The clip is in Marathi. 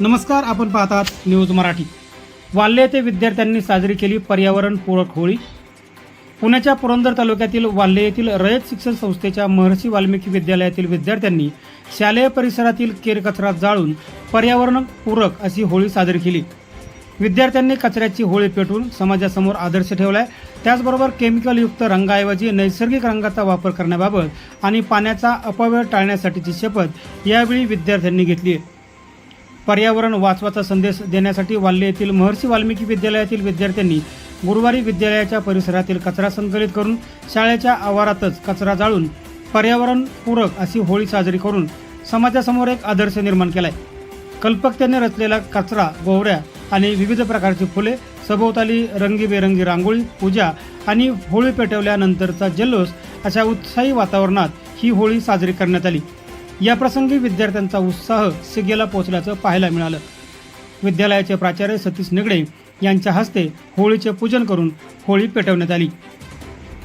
नमस्कार आपण पाहतात न्यूज मराठी. वाल्हे येथे विद्यार्थ्यांनी साजरी केली पर्यावरणपूरक होळी. पुण्याच्या पुरंदर तालुक्यातील वाल्हे येथील रयत शिक्षण संस्थेच्या महर्षी वाल्मिकी विद्यालयातील विद्यार्थ्यांनी शालेय परिसरातील केर कचरा जाळून पर्यावरणपूरक अशी होळी साजरी केली. विद्यार्थ्यांनी कचऱ्याची होळी पेटवून समाजासमोर आदर्श ठेवलाय. त्याचबरोबर केमिकलयुक्त रंगाऐवजी नैसर्गिक रंगाचा वापर करण्याबाबत आणि पाण्याचा अपव्यय टाळण्यासाठीची शपथ यावेळी विद्यार्थ्यांनी घेतली आहे पर्यावरण वाचवाचा संदेश देण्यासाठी वाल्ले येथील महर्षी वाल्मिकी विद्यालयातील विद्यार्थ्यांनी गुरुवारी विद्यालयाच्या परिसरातील कचरा संकलित करून शाळेच्या आवारातच कचरा जाळून पर्यावरणपूरक अशी होळी साजरी करून समाजासमोर एक आदर्श निर्माण केलाय. कल्पकतेने रचलेला कचरा गोवऱ्या आणि विविध प्रकारची फुले सभोवताली रंगीबेरंगी रांगोळी पूजा आणि होळी पेटवल्यानंतरचा जल्लोष अशा उत्साही वातावरणात ही होळी साजरी करण्यात आली. याप्रसंगी विद्यार्थ्यांचा उत्साह सिगेला पोहोचल्याचं पाहायला मिळालं. विद्यालयाचे प्राचार्य सतीश निगडे यांच्या हस्ते होळीचे पूजन करून होळी पेटवण्यात आली.